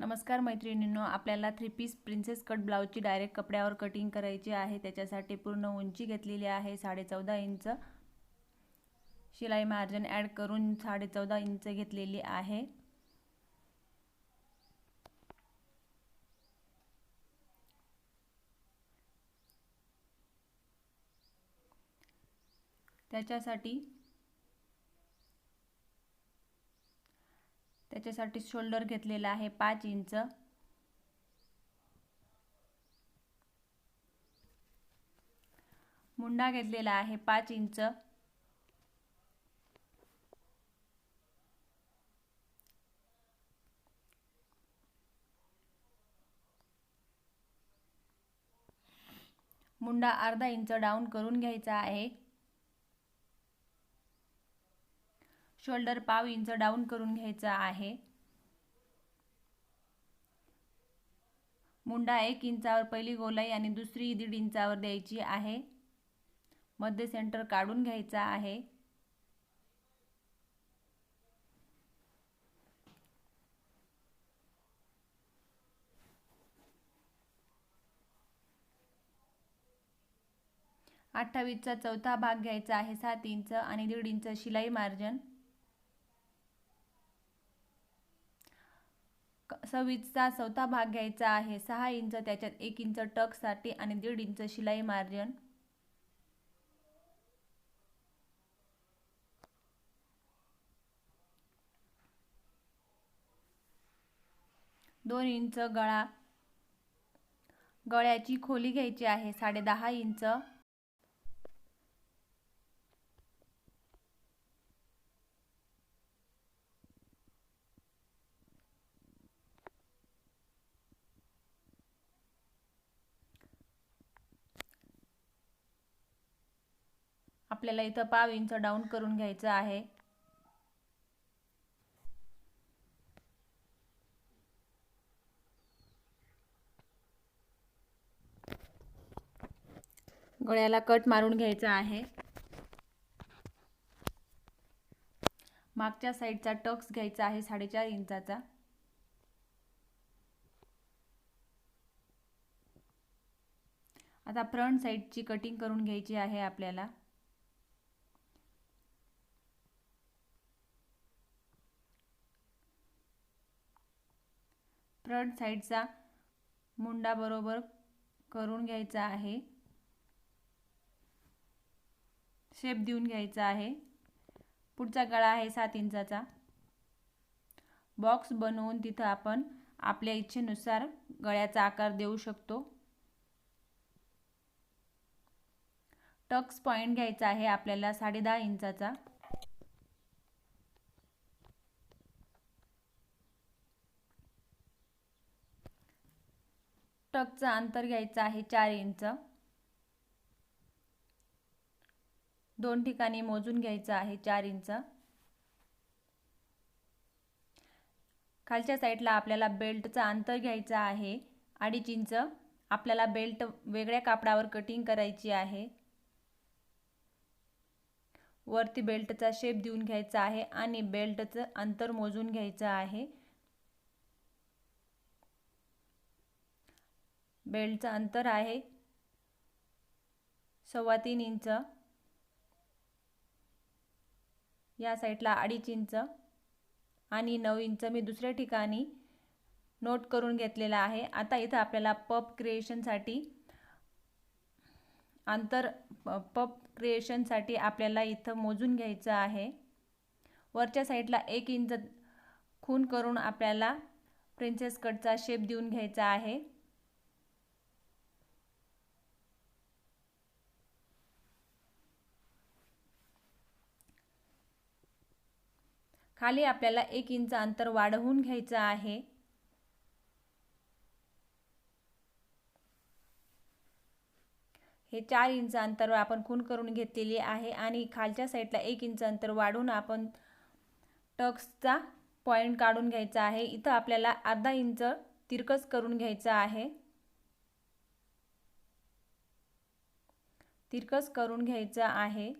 नमस्कार मैत्रिणींनो आपल्याला थ्री पीस प्रिन्सेस कट ब्लाऊजची डायरेक्ट कपड्यावर कटिंग करायची आहे. त्याच्यासाठी पूर्ण उंची घेतलेली आहे साडे चौदा इंच. शिलाई मार्जिन ॲड करून साडे चौदा इंच घेतलेली आहे. त्याच्यासाठी त्याच्यासाठी शोल्डर घेतलेला आहे पाच इंच. मुंडा घेतलेला आहे पाच इंच. मुंडा अर्धा इंच डाऊन करून घ्यायचा आहे. शोल्डर पाव इंच डाऊन करून घ्यायचा आहे. मुंडा एक इंचावर पहिली गोलाई आणि दुसरी दीड इंचावर द्यायची आहे. मध्य सेंटर काढून घ्यायचा आहे. अठ्ठावीसचा चौथा भाग घ्यायचा आहे सात इंच आणि दीड इंच शिलाई मार्जन सव्वीसचा चौथा भाग घ्यायचा आहे. सहा इंच त्याच्यात एक इंच टकसाठी आणि दीड इंच शिलाई मार्जिन. दोन इंच गळा गळ्याची खोली घ्यायची आहे. साडे दहा इंच. आपल्याला इथं पाव इंच डाऊन करून घ्यायचं आहे. गळ्याला कट मारून घ्यायचा आहे. मागच्या साईडचा टक्स घ्यायचा आहे साडेचार इंचाचा. आता फ्रंट साईडची कटिंग करून घ्यायची आहे आपल्याला. फ्रंट साईडचा मुंडा बरोबर करून घ्यायचा आहे. शेप देऊन घ्यायचा आहे. पुढचा गळा आहे सात इंचाचा. बॉक्स बनवून तिथं आपण आपल्या इच्छेनुसार गळ्याचा आकार देऊ शकतो. टक्स पॉईंट घ्यायचा आहे आपल्याला साडेदहा इंचाचा. टकचं अंतर घ्यायचं आहे चार इंच. दोन ठिकाणी मोजून घ्यायचं आहे चार इंच. खालच्या साईडला आपल्याला बेल्टचं अंतर घ्यायचं आहे अडीच इंच. आपल्याला बेल्ट वेगळ्या कापडावर कटिंग करायची आहे. वरती बेल्टचा शेप देऊन घ्यायचा आहे आणि बेल्टचं अंतर मोजून घ्यायचं आहे. बेल्टचं अंतर आहे. सव्वा तीन इंच. या साईडला अडीच इंच आणि नऊ इंच मी दुसऱ्या ठिकाणी नोट करून घेतलेला आहे. आता इथं आपल्याला पप क्रिएशनसाठी अंतर पप क्रिएशनसाठी आपल्याला इथं मोजून घ्यायचं आहे. वरच्या साईडला एक इंच खून करून आपल्याला प्रिन्सेस कटचा शेप देऊन घ्यायचा आहे. खाली आपल्याला एक इंच अंतर वाढवून घ्यायचं आहे. हे चार इंच अंतर आपण खून करून घेतलेली आहे आणि खालच्या साईडला एक इंच अंतर वाढून आपण टक्सचा पॉईंट काढून घ्यायचा आहे. इथं आपल्याला अर्धा इंच तिरकस करून घ्यायचं आहे. तिरकस करून घ्यायचं आहे.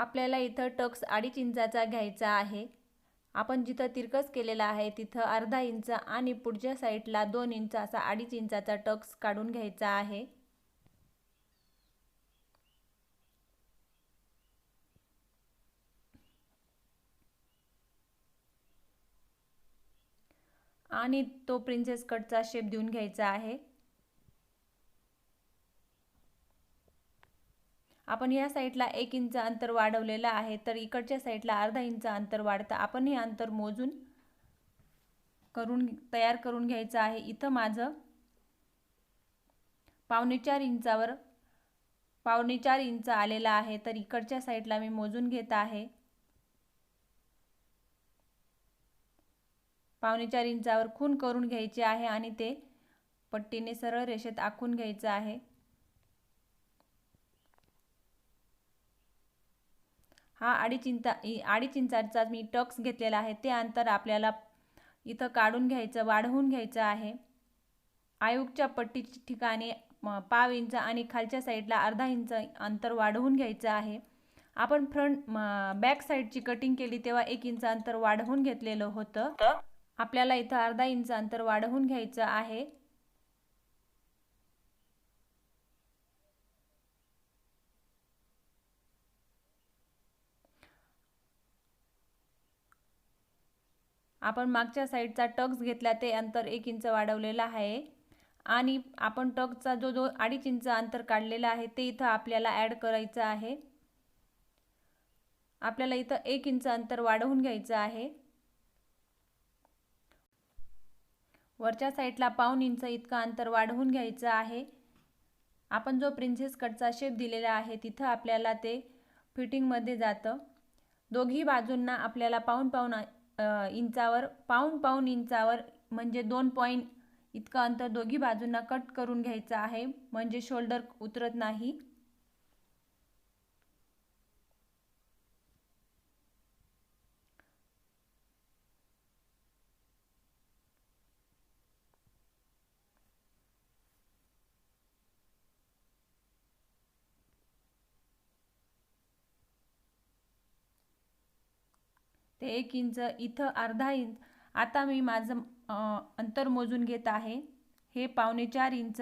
आपल्याला इथं टक्स अडीच इंचाचा घ्यायचा आहे. आपण जिथं तिरकस केलेला आहे तिथं अर्धा इंच आणि पुढच्या साईडला दोन इंच असा अडीच इंचाचा टक्स काढून घ्यायचा आहे. आणि तो प्रिन्सेस कटचा शेप देऊन घ्यायचा आहे. आपण या साईडला एक इंच अंतर वाढवलेलं आहे तर इकडच्या साईडला अर्धा इंच अंतर वाढतं. आपण हे अंतर मोजून करून तयार करून घ्यायचं आहे. इथं माझं पावणे चार इंचावर पावणे चार इंच आलेला आहे तर इकडच्या साईडला मी मोजून घेत आहे. पावणे चार इंचावर खून करून घ्यायचे आहे आणि ते पट्टीने सरळ रेषेत आखून घ्यायचं आहे. हा अडीच इंचाचा मी टक्स घेतलेला आहे. ते अंतर आपल्याला इथं काढून घ्यायचं वाढवून घ्यायचं आहे. आयुगच्या पट्टी ठिकाणी पाव इंच आणि खालच्या साईडला अर्धा इंच अंतर वाढवून घ्यायचं आहे. आपण फ्रंट बॅक साईडची कटिंग केली तेव्हा एक इंच अंतर वाढवून घेतलेलं होतं. आपल्याला इथं अर्धा इंच अंतर वाढवून घ्यायचं आहे. आपण मागच्या साईडचा टक्स घेतला ते अंतर एक इंच वाढवलेलं आहे. आणि आपण टक्सचा जो जो अडीच इंच अंतर काढलेला आहे ते इथं आपल्याला ॲड करायचं आहे. आपल्याला इथं एक इंच अंतर वाढवून घ्यायचं आहे. वरच्या साईडला पाऊन इंच इतकं अंतर वाढवून घ्यायचं आहे. आपण जो प्रिन्सेस कटचा शेप दिलेला आहे तिथं आपल्याला ते फिटिंगमध्ये जातं. दोघी बाजूंना आपल्याला पाऊन पाऊन इंचावर पाऊन पाऊन इंचावर म्हणजे दोन पॉईंट इतकं अंतर दोघी बाजूंना कट करून घ्यायचं आहे. म्हणजे शोल्डर उतरत नाही. ते एक इंच इथं अर्धा इंच. आता मी माझं अंतर मोजून घेत आहे. हे पावणे चार इंच.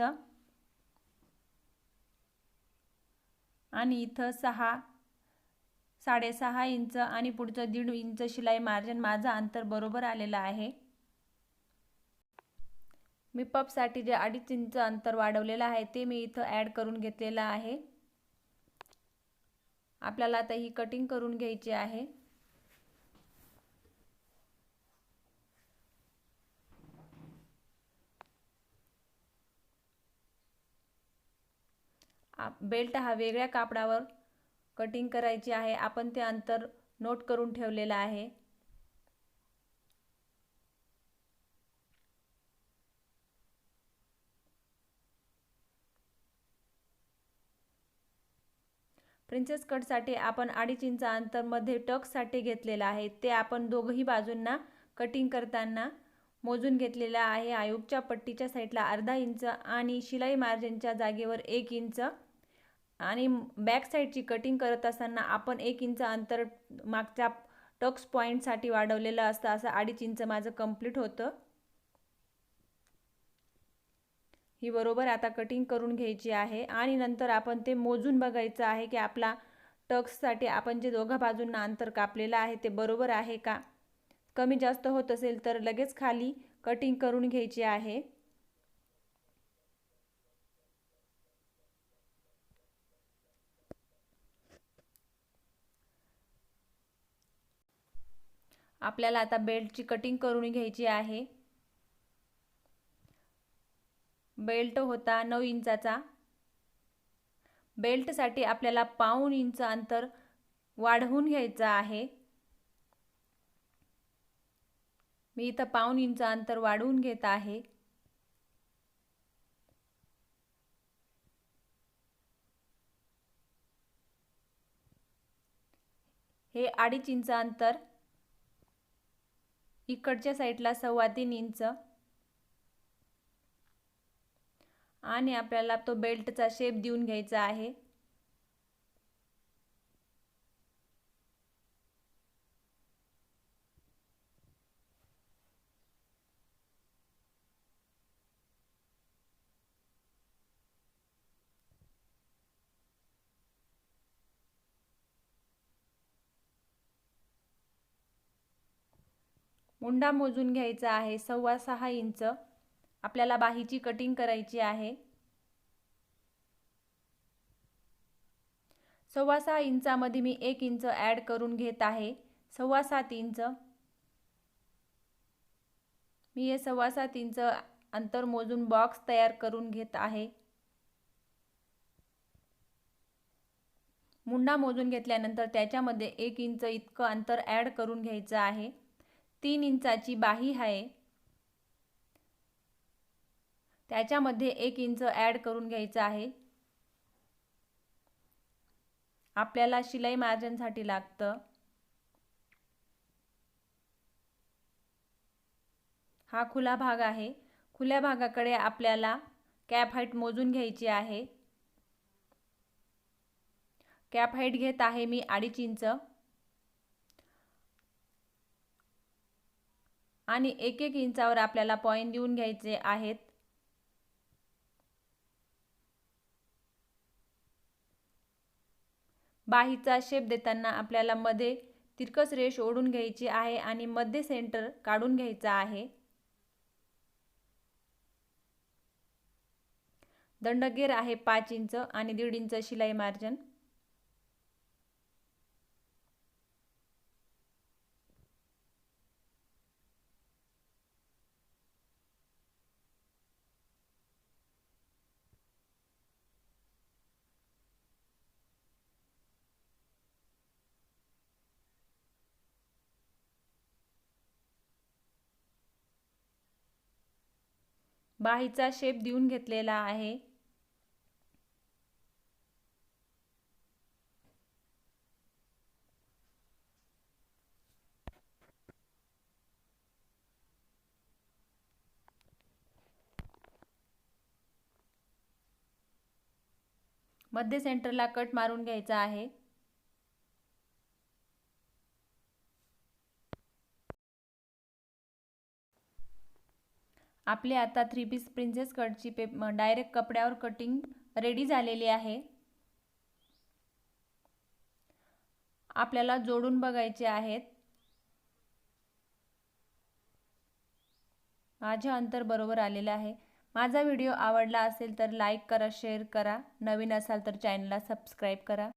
आणि इथं सहा साडेसहा इंच आणि पुढचं दीड इंच शिलाई मार्जिन माझं अंतर बरोबर आलेलं आहे. मी पपसाठी जे अडीच इंच अंतर वाढवलेलं आहे ते मी इथं ॲड करून घेतलेलं आहे. आपल्याला आता ही कटिंग करून घ्यायची आहे. बेल्ट हा वेगळ्या कापडावर कटिंग करायची आहे. आपण ते अंतर नोट करून ठेवलेलं आहे. प्रिन्सेस कटसाठी आपण अडीच इंच अंतरमध्ये टकसाठी घेतलेलं आहे. ते आपण दोघंही बाजूंना कटिंग करताना मोजून घेतलेलं आहे. आयोगच्या पट्टीच्या साईडला अर्धा इंच आणि शिलाई मार्जिनच्या जागेवर एक इंच आणि बॅक साईडची कटिंग करत असताना आपण एक इंच अंतर मागच्या टक्स पॉईंटसाठी वाढवलेलं असतं. असं अडीच इंच माझं कंप्लीट होतं. ही बरोबर आता कटिंग करून घ्यायची आहे. आणि नंतर आपण ते मोजून बघायचं आहे की आपला टक्ससाठी आपण जे दोघा बाजूंना अंतर कापलेलं आहे ते बरोबर आहे का? कमी जास्त होत असेल तर लगेच खाली कटिंग करून घ्यायची आहे. आपल्याला आता बेल्टची कटिंग करून घ्यायची आहे. बेल्ट होता नऊ इंचाचा. बेल्टसाठी आपल्याला पाऊन इंच अंतर वाढवून घ्यायचं आहे. मी इथं पाऊन इंच अंतर वाढवून घेत आहे. हे अडीच इंच अंतर इकडच्या साईडला सव्वा तीन इंच. आणि आपल्याला तो बेल्टचा शेप देऊन घ्यायचा आहे. मुंडा मोजून घ्यायचा आहे सव्वा सहा इंच. आपल्याला बाहीची कटिंग करायची आहे. सव्वा सहा इंचामध्ये मी एक इंच ॲड करून घेत आहे. सव्वा सात इंच. मी हे सव्वा सात इंच अंतर मोजून बॉक्स तयार करून घेत आहे. मुंडा मोजून घेतल्यानंतर त्याच्यामध्ये एक इंच इतकं अंतर ॲड करून घ्यायचं आहे. तीन इंचाची बाही आहे. त्याच्यामध्ये एक इंच ॲड करून घ्यायचं आहे. आपल्याला शिलाई मार्जनसाठी लागतं. हा खुला भाग आहे. खुल्या भागाकडे आपल्याला कॅप हाईट मोजून घ्यायची आहे. कॅप हाईट घेत आहे मी अडीच इंच. आणि एक एक इंचावर आपल्याला पॉईंट देऊन घ्यायचे आहेत. बाहीचा शेप देताना आपल्याला मध्ये तिरकस रेष ओढून घ्यायची आहे आणि मध्ये सेंटर काढून घ्यायचा आहे. दंडगेर आहे पाच इंच आणि दीड इंच शिलाई मार्जन बाहीचा शेप देऊन घेतलेला आहे. मध्य सेंटरला कट मारून घ्यायचा आहे. आपले आता थ्री पीस प्रिन्सेस कटची पे डायरेक्ट कपड्यावर कटिंग रेडी झालेली आहे. आपल्याला जोडून बघायचे आहेत. माझे अंतर बरोबर आलेलं आहे. माझा व्हिडिओ आवडला असेल तर लाईक करा शेअर करा. नवीन असाल तर चॅनलला सबस्क्राईब करा.